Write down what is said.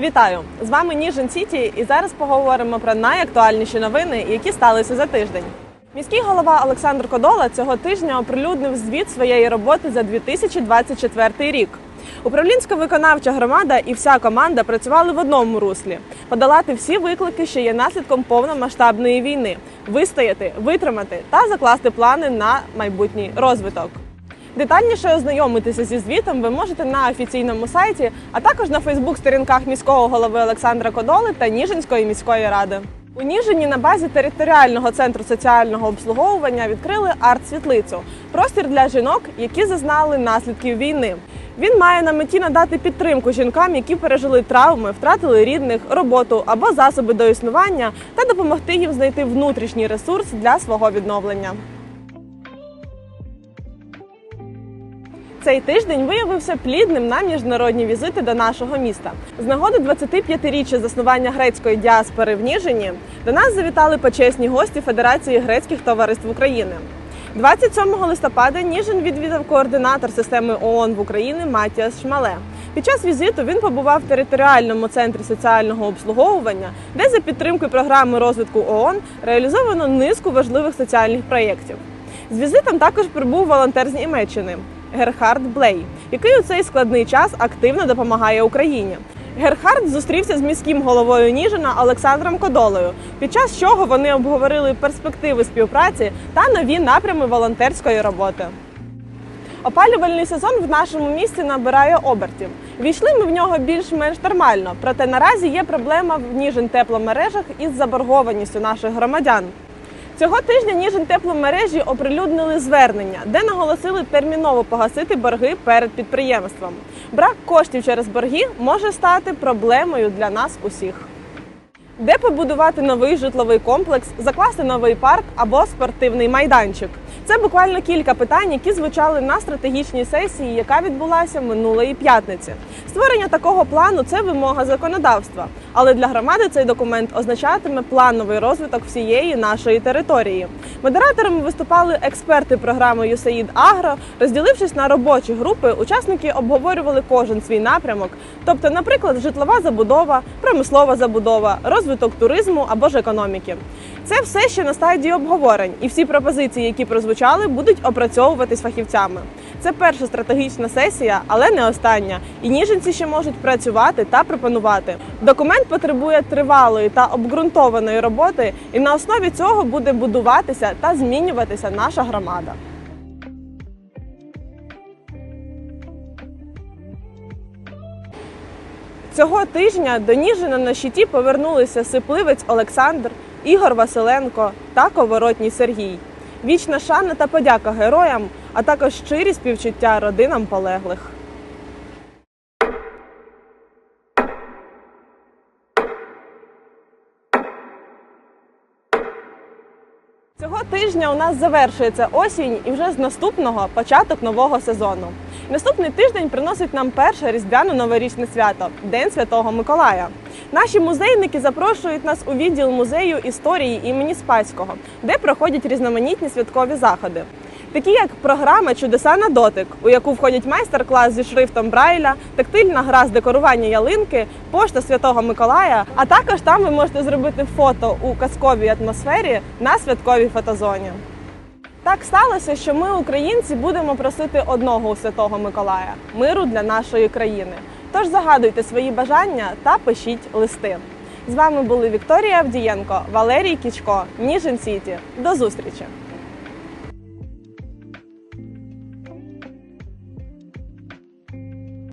Вітаю! З вами Ніжин Сіті, і зараз поговоримо про найактуальніші новини, які сталися за тиждень. Міський голова Олександр Кодола цього тижня оприлюднив звіт своєї роботи за 2024 рік. Управлінсько-виконавча громада і вся команда працювали в одному руслі: подолати всі виклики, що є наслідком повномасштабної війни, вистояти, витримати та закласти плани на майбутній розвиток. Детальніше ознайомитися зі звітом ви можете на офіційному сайті, а також на Фейсбук-сторінках міського голови Олександра Кодоли та Ніжинської міської ради. У Ніжині на базі територіального центру соціального обслуговування відкрили арт-світлицю простір для жінок, які зазнали наслідків війни. Він має на меті надати підтримку жінкам, які пережили травми, втратили рідних, роботу або засоби до існування, та допомогти їм знайти внутрішній ресурс для свого відновлення. Цей тиждень виявився плідним на міжнародні візити до нашого міста. З нагоди 25-річчя заснування грецької діаспори в Ніжині до нас завітали почесні гості Федерації грецьких товариств України. 27 листопада Ніжин відвідав координатор системи ООН в Україні Матіас Шмале. Під час візиту він побував в територіальному центрі соціального обслуговування, де за підтримкою програми розвитку ООН реалізовано низку важливих соціальних проєктів. З візитом також прибув волонтер з Німеччини Герхард Блей, який у цей складний час активно допомагає Україні. Герхард зустрівся з міським головою Ніжина Олександром Кодолою, під час чого вони обговорили перспективи співпраці та нові напрями волонтерської роботи. Опалювальний сезон в нашому місті набирає обертів. Війшли ми в нього більш-менш нормально, проте наразі є проблема в Ніжин тепломережах із заборгованістю наших громадян. Цього тижня Ніжин тепломережі оприлюднили звернення, де наголосили терміново погасити борги перед підприємством. Брак коштів через борги може стати проблемою для нас усіх. Де побудувати новий житловий комплекс, закласти новий парк або спортивний майданчик? Це буквально кілька питань, які звучали на стратегічній сесії, яка відбулася минулої п'ятниці. Створення такого плану це вимога законодавства, але для громади цей документ означатиме плановий розвиток всієї нашої території. Модераторами виступали експерти програми USAID Агро. Розділившись на робочі групи, учасники обговорювали кожен свій напрямок, тобто, наприклад, житлова забудова, промислова забудова, розвиток туризму або ж економіки. Це все ще на стадії обговорень, і всі пропозиції, які прозвучали, будуть опрацьовуватись фахівцями. Це перша стратегічна сесія, але не остання. І ніженці ще можуть працювати та пропонувати. Документ потребує тривалої та обґрунтованої роботи, і на основі цього буде будуватися та змінюватися наша громада. Цього тижня до Ніжина на щиті повернулися сипливець Олександр, Ігор Василенко та Коворотній Сергій. Вічна шана та подяка героям, а також щирі співчуття родинам полеглих. Цього тижня у нас завершується осінь і вже з наступного початок нового сезону. Наступний тиждень приносить нам перше різдвяно-новорічне свято День Святого Миколая. Наші музейники запрошують нас у відділ музею історії імені Спаського, де проходять різноманітні святкові заходи. Такі як програма Чудеса на дотик, у яку входять майстер-клас зі шрифтом Брайля, тактильна гра з декорування ялинки, пошта Святого Миколая. А також там ви можете зробити фото у казковій атмосфері на святковій фотозоні. Так сталося, що ми, українці, будемо просити одного у Святого Миколая миру для нашої країни. Тож загадуйте свої бажання та пишіть листи. З вами були Вікторія Авдієнко, Валерій Кічко, Ніжин Сіті. До зустрічі!